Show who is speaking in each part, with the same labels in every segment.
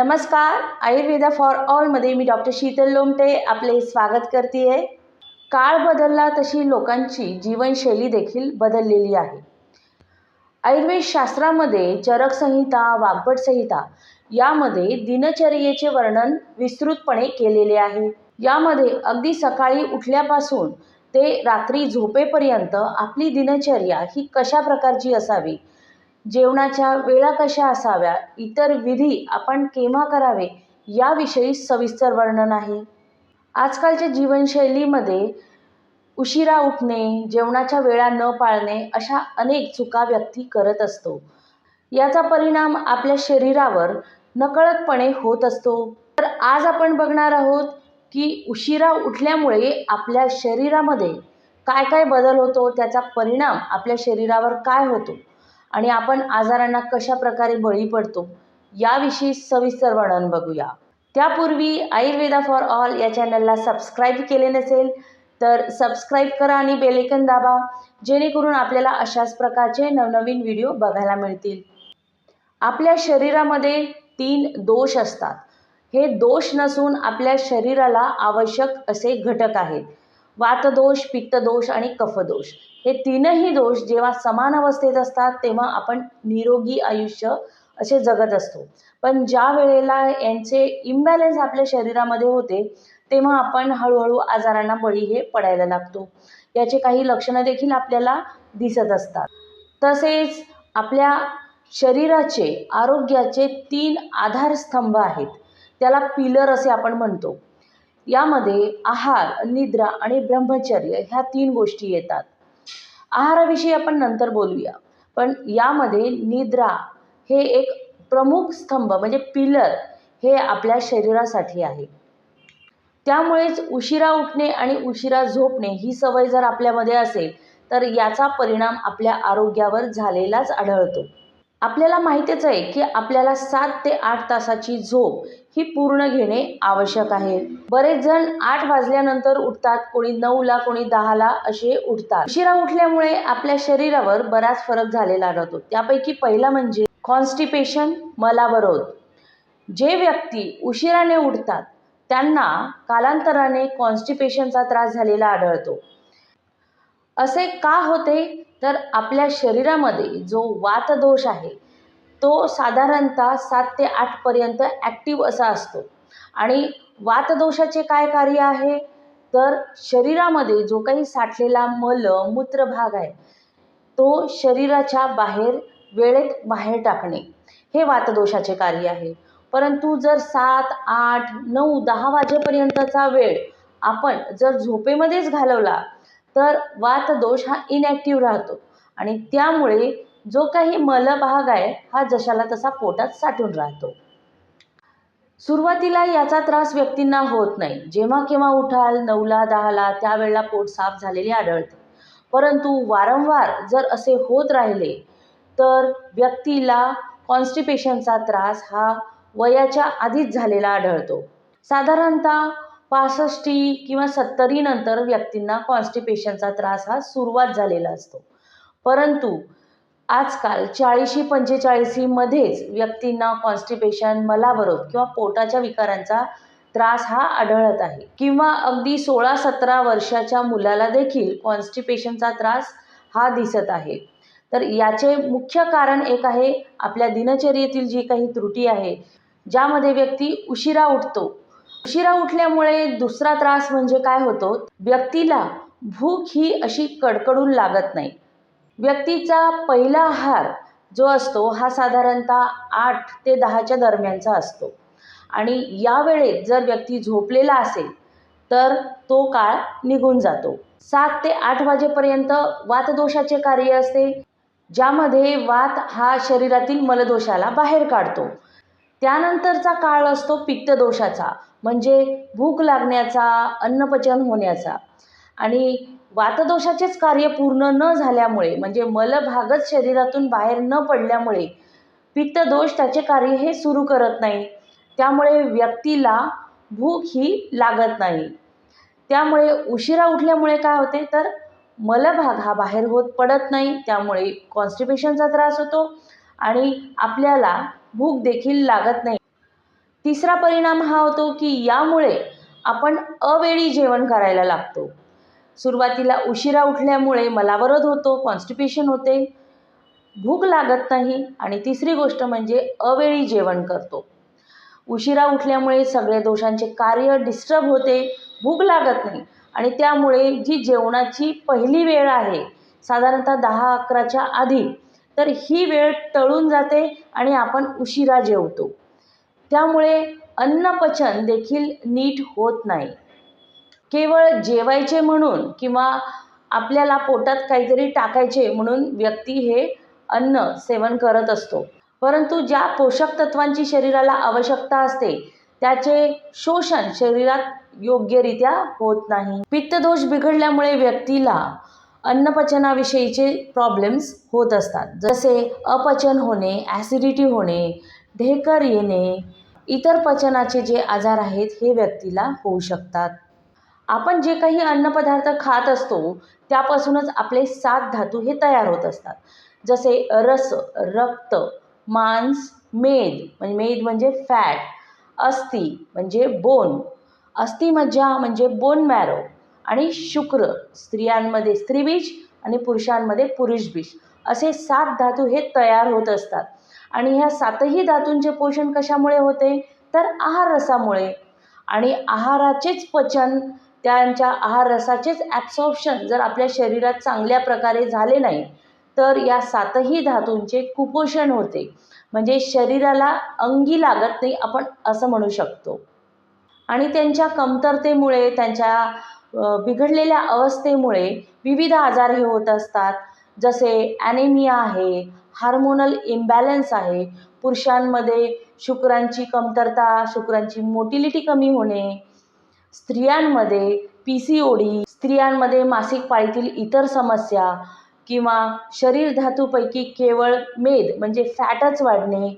Speaker 1: नमस्कार आयुर्वेदा फॉर ऑलमध्ये मी डॉक्टर शीतल लोमटे आपले स्वागत करते आहे काळ बदलला तशी लोकांची जीवनशैली देखील बदललेली आहे. आयुर्वेद शास्त्रामध्ये चरकसंहिता वाग्भटसंहिता यामध्ये दिनचर्येचे वर्णन विस्तृतपणे केलेले आहे. यामध्ये अगदी सकाळी उठल्यापासून ते रात्री झोपेपर्यंत आपली दिनचर्या ही कशा प्रकारची असावी? जेवणाच्या वेळा कशा असाव्या इतर विधी आपण केव्हा करावे याविषयी सविस्तर वर्णन आहे. आजकालच्या जीवनशैलीमध्ये उशिरा उठणे जेवणाच्या वेळा न पाळणे अशा अनेक चुका व्यक्ती करत असतो. याचा परिणाम आपल्या शरीरावर नकळतपणे होत असतो. तर आज आपण बघणार आहोत की उशिरा उठल्यामुळे आपल्या शरीरामध्ये काय काय बदल होतो त्याचा परिणाम आपल्या शरीरावर काय होतो? आणि आपण आजारांना कशा प्रकारे बळी पडतो याविषयी सविस्तर वर्णन बघूया. त्यापूर्वी आयुर्वेदा फॉर ऑल या चॅनलला सबस्क्राईब केले नसेल तर सबस्क्राईब करा आणि बेलेकन दाबा जेणेकरून आपल्याला अशाच प्रकारचे नवनवीन व्हिडिओ बघायला मिळतील. आपल्या शरीरामध्ये तीन दोष असतात. हे दोष नसून आपल्या शरीराला आवश्यक असे घटक आहेत. वातदोष पित्तदोष आणि कफदोष. हे तीनही दोष जेव्हा समान अवस्थेत असतात तेव्हा आपण निरोगी आयुष्य असे जगत असतो. पण ज्या वेळेला यांचे इम्बॅलन्स आपल्या शरीरामध्ये होते तेव्हा आपण हळूहळू आजारांना बळी हे पडायला लागतो. याचे काही लक्षणं देखील आपल्याला दिसत असतात. तसेच आपल्या शरीराचे आरोग्याचे तीन आधारस्तंभ आहेत. त्याला पिलर असे आपण म्हणतो. यामध्ये आहार निद्रा आणि ब्रह्मचर्य ह्या तीन गोष्टी येतात. आहाराविषयी आपण नंतर बोलूया. पण यामध्ये निद्रा हे एक प्रमुख स्तंभ म्हणजे पिलर हे आपल्या शरीरासाठी आहे. त्यामुळेच उशिरा उठणे आणि उशिरा झोपणे ही सवय जर आपल्यामध्ये असेल तर याचा परिणाम आपल्या आरोग्यावर झालेलाच आढळतो. आपल्याला माहितीच आहे की आपल्याला सात ते आठ तासाची झोप ही पूर्ण घेणे आवश्यक आहे. बरेच जण आठ वाजल्यानंतर उठतात कोणी नऊला कोणी दहाला असे उठतात. उशिरा उठल्यामुळे आपल्या शरीरावर बराच फरक झालेला राहतो. त्यापैकी पहिला म्हणजे कॉन्स्टिपेशन मलावरोध. जे व्यक्ती उशिराने उठतात त्यांना कालांतराने कॉन्स्टिपेशनचा त्रास झालेला आढळतो. असे का होते? तर आपल्या शरीरामध्ये जो वातदोष आहे तो साधारणतः सात ते आठपर्यंत ॲक्टिव्ह असा असतो. आणि वातदोषाचे काय कार्य आहे? तर शरीरामध्ये जो काही साठलेला मल मूत्र भाग आहे तो शरीराच्या बाहेर वेळेत बाहेर टाकणे हे वातदोषाचे कार्य आहे. परंतु जर सात आठ नऊ दहा वाजेपर्यंतचा वेळ आपण जर झोपेमध्येच घालवला तर वातदोष हा इनॅक्टिव्ह राहतो. आणि त्यामुळे जो काही मलभाग आहे हा जशाला तसा पोटात साठून राहतो. सुरुवातीला याचा त्रास व्यक्तींना होत नाही. जेव्हा केव्हा उठाल नऊला दहाला त्यावेळेला पोट साफ झालेले आढळते. परंतु वारंवार जर असे होत राहिले तर व्यक्तीला कॉन्स्टिपेशनचा त्रास हा वयाच्या आधीच झालेला आढळतो. साधारणतः पासष्टी किंवा सत्तरीनंतर व्यक्तींना कॉन्स्टिपेशनचा त्रास हा सुरुवात झालेला असतो. परंतु आजकाल चाळीशी पंचेचाळीसीमध्येच व्यक्तींना कॉन्स्टिपेशन मलावरोध किंवा पोटाच्या विकारांचा त्रास हा आढळत आहे. किंवा अगदी सोळा सतरा वर्षाच्या मुलाला देखील कॉन्स्टिपेशनचा त्रास हा दिसत आहे. तर याचे मुख्य कारण एक आहे आपल्या दिनचर्येतील जी काही त्रुटी आहे ज्यामध्ये व्यक्ती उशिरा उठतो उशिरा उठल्यामुळे दुसरा त्रास म्हणजे काय होतो? व्यक्तीला भूक ही अशी कडकडून लागत नाही. व्यक्तीचा पहिला आहार जो असतो हा साधारणतः आठ ते दहाच्या दरम्यानचा असतो. आणि या वेळेत जर व्यक्ती झोपलेला असेल तर तो काळ निघून जातो. सात ते आठ वाजेपर्यंत वातदोषाचे कार्य असते ज्यामध्ये वात हा शरीरातील मलदोषाला बाहेर काढतो. त्यानंतरचा काळ असतो पित्तदोषाचा म्हणजे भूक लागण्याचा अन्नपचन होण्याचा. आणि वातदोषाचेच कार्य पूर्ण न झाल्यामुळे म्हणजे मलभागच शरीरातून बाहेर न पडल्यामुळे पित्तदोष त्याचे कार्य हे सुरू करत नाही. त्यामुळे व्यक्तीला भूक ही लागत नाही. त्यामुळे उशिरा उठल्यामुळे काय होते? तर मलभाग हा बाहेर होत पडत नाही. त्यामुळे कॉन्स्टिपेशनचा त्रास होतो. आणि आपल्याला भूक देखील लागत नाही. तिसरा परिणाम हा होतो की यामुळे आपण अवेळी जेवण करायला लागतो. सुरुवातीला उशिरा उठल्यामुळे मलावरद होतो कॉन्स्टिपेशन होते भूक लागत नाही आणि तिसरी गोष्ट म्हणजे अवेळी जेवण करतो. उशिरा उठल्यामुळे सगळे दोषांचे कार्य डिस्टर्ब होते भूक लागत नाही आणि त्यामुळे जी जेवणाची पहिली वेळ आहे साधारणतः दहा अकराच्या आधी तर ही वेळ टळून जाते आणि आपण उशिरा जेवतो. त्यामुळे अन्नपचन देखील नीट होत नाही. केवळ जेवायचे म्हणून किंवा आपल्याला पोटात काहीतरी टाकायचे म्हणून व्यक्ती हे अन्न सेवन करत असतो. परंतु ज्या पोषक तत्वांची शरीराला आवश्यकता असते त्याचे शोषण शरीरात योग्यरित्या होत नाही. पित्तदोष बिघडल्यामुळे व्यक्तीला अन्नपचनाविषयीचे प्रॉब्लेम्स होत असतात. जसे अपचन होणे ॲसिडिटी होणे ढेकर येणे इतर पचनाचे जे आजार आहेत हे व्यक्तीला होऊ शकतात. आपण जे काही अन्नपदार्थ खात असतो त्यापासूनच आपले सात धातू हे तयार होत असतात. जसे रस रक्त मांस मेद म्हणजे मेद म्हणजे फॅट अस्थि म्हणजे बोन अस्थिमज्जा म्हणजे बोन मॅरो आणि शुक्र स्त्रियांमध्ये स्त्रीबीज आणि पुरुषांमध्ये पुरुषबीज असे सात धातू हे तयार होत असतात. आणि ह्या सातही धातूंचे पोषण कशामुळे होते? तर आहार रसामुळे आणि आहाराचेच पचन त्यांच्या आहार रसाचेच ॲब्सॉर्प्शन जर आपल्या शरीरात चांगल्या प्रकारे झाले नाही तर या सातही धातूंचे कुपोषण होते. म्हणजे शरीराला अंगी लागत नाही आपण असं म्हणू शकतो. आणि त्यांच्या कमतरतेमुळे त्यांच्या बिघडलेल्या अवस्थेमुळे विविध आजार हे होत असतात. जसे ॲनेमिया आहे हार्मोनल इम्बॅलन्स आहे. पुरुषांमध्ये शुक्रांची कमतरता शुक्रांची मोटिलिटी कमी होणे. स्त्रियांमध्ये पी सी ओ डी स्त्रियांमध्ये मासिक पाळीतील इतर समस्या किंवा शरीर धातूपैकी केवळ मेद म्हणजे फॅटच वाढणे.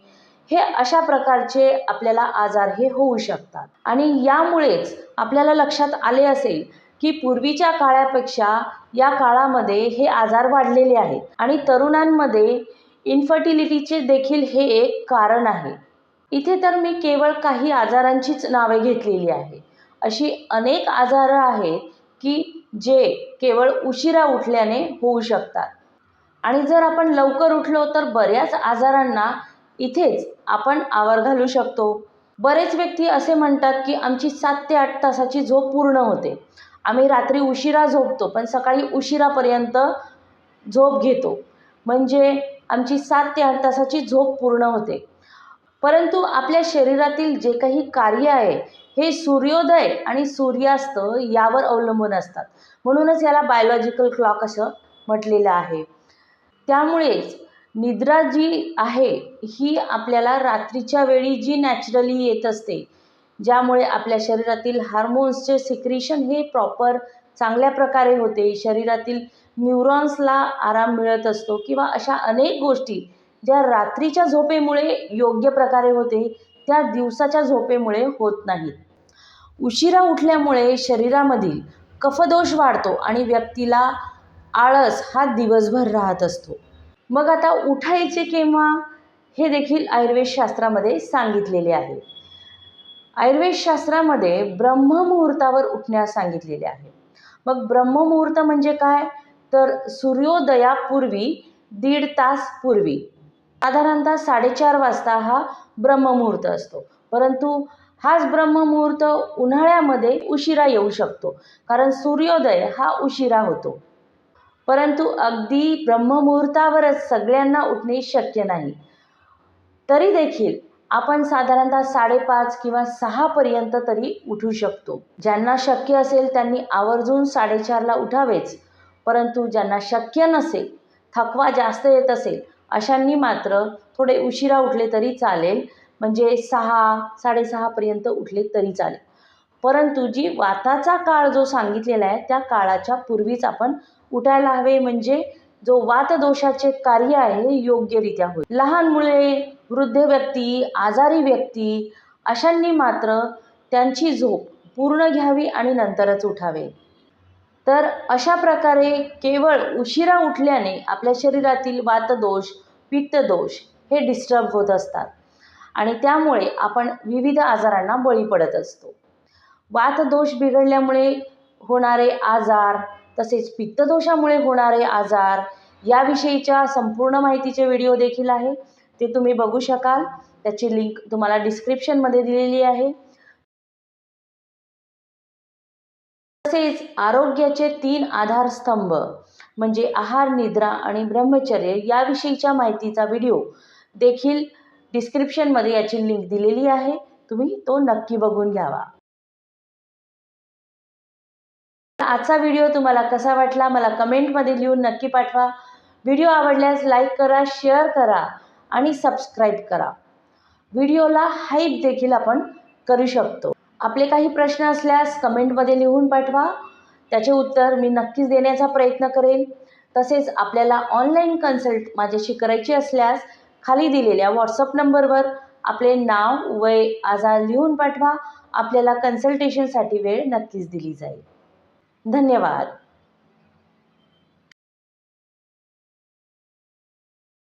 Speaker 1: हे अशा प्रकारचे आपल्याला आजार हे होऊ शकतात. आणि यामुळेच आपल्याला लक्षात आले असेल की पूर्वीच्या काळापेक्षा या काळामध्ये हे आजार वाढलेले आहेत आणि तरुणांमध्ये इन्फर्टिलिटीचे देखील हे एक कारण आहे. इथे तर मी केवळ काही आजारांचीच नावे घेतलेली आहे. अशी अनेक आजारं आहेत की जे केवळ उशिरा उठल्याने होऊ शकतात. आणि जर आपण लवकर उठलो तर बऱ्याच आजारांना इथेच आपण आवर घालू शकतो. बरेच व्यक्ती असे म्हणतात की आमची सात ते आठ तासाची झोप पूर्ण होते. आम्ही रात्री उशिरा झोपतो पण सकाळी उशिरापर्यंत झोप घेतो. म्हणजे आमची सात ते आठ तासाची झोप पूर्ण होते. परंतु आपल्या शरीरातील जे काही कार्य आहे हे सूर्योदय आणि सूर्यास्त यावर अवलंबून असतात. म्हणूनच याला बायोलॉजिकल क्लॉक असं म्हटलेलं आहे. त्यामुळेच निद्रा जी आहे ही आपल्याला रात्रीच्या वेळी जी नॅचरली येत असते ज्यामुळे आपल्या शरीरातील हार्मोन्सचे सिक्रिशन हे प्रॉपर चांगल्या प्रकारे होते. शरीरातील न्यूरॉन्सला आराम मिळत असतो किंवा अशा अनेक गोष्टी ज्या रात्रीच्या झोपेमुळे योग्य प्रकारे होते त्या दिवसाच्या झोपेमुळे होत नाहीत. उशिरा उठल्यामुळे शरीरामधील कफदोष वाढतो आणि व्यक्तीला आळस हा दिवसभर राहत असतो. मग आता उठायचे केव्हा? हे देखील आयुर्वेदशास्त्रामध्ये सांगितलेले आहे. आयुर्वेदशास्त्रामध्ये ब्रह्ममुहूर्तावर उठण्यास सांगितलेले आहे. मग ब्रह्ममुहूर्त म्हणजे काय? तर सूर्योदयापूर्वी दीड तास पूर्वी. साधारणतः साडेचार वाजता हा ब्रह्ममुहूर्त असतो. परंतु हाच ब्रह्ममुहूर्त उन्हाळ्यामध्ये उशिरा येऊ शकतो. कारण सूर्योदय हा उशिरा होतो. परंतु अगदी ब्रह्ममुहूर्तावरच सगळ्यांना उठणे शक्य नाही. तरी देखील आपण साधारणतः साडेपाच किंवा सहापर्यंत तरी उठू शकतो. ज्यांना शक्य असेल त्यांनी आवर्जून साडेचारला उठावेच. परंतु ज्यांना शक्य नसेल थकवा जास्त येत असेल अशांनी मात्र थोडे उशिरा उठले तरी चालेल. म्हणजे सहा साडेसहापर्यंत उठले तरी चालेल. परंतु जी वाताचा काळ जो सांगितलेला आहे त्या काळाच्या पूर्वीच आपण उठायला हवे म्हणजे जो वातदोषाचे कार्य आहे हे योग्यरित्या होईल. लहान मुले वृद्ध व्यक्ती आजारी व्यक्ती अशांनी मात्र त्यांची झोप पूर्ण घ्यावी आणि नंतरच उठावे. तर अशा प्रकारे केवळ उशिरा उठल्याने आपल्या शरीरातील वातदोष पित्तदोष हे डिस्टर्ब होत असतात. आणि त्यामुळे आपण विविध आजारांना बळी पडत असतो. वातदोष बिघडल्यामुळे होणारे आजार तसेच पित्तदोषामुळे होणारे आजार याविषयीच्या संपूर्ण माहितीचे व्हिडिओ देखील आहे. ते तुम्ही बघू शकाल. त्याची लिंक तुम्हाला डिस्क्रिप्शनमध्ये दिलेली आहे. तसेच आरोग्याचे तीन आधारस्तंभ म्हणजे आहार निद्रा आणि ब्रह्मचर्य याविषयीच्या माहितीचा व्हिडिओ देखील डिस्क्रिप्शनमध्ये याची लिंक दिलेली आहे. तुम्ही तो नक्की बघून घ्यावा. आजचा व्हिडिओ तुम्हाला कसा वाटला मला कमेंटमध्ये लिहून नक्की पाठवा. व्हिडिओ आवडल्यास लाईक करा शेअर करा आणि सबस्क्राईब करा. व्हिडिओला हाईप देखील आपण करू शकतो. आपले काही प्रश्न असल्यास कमेंटमध्ये लिहून पाठवा. त्याचे उत्तर मी नक्कीच देण्याचा प्रयत्न करेल तसेच आपल्याला ऑनलाईन कन्सल्ट माझ्याशी करायची असल्यास खाली दिलेल्या व्हॉट्सअप नंबरवर आपले नाव वय आजार लिहून पाठवा. आपल्याला कन्सल्टेशनसाठी वेळ नक्कीच दिली जाईल. धन्यवाद.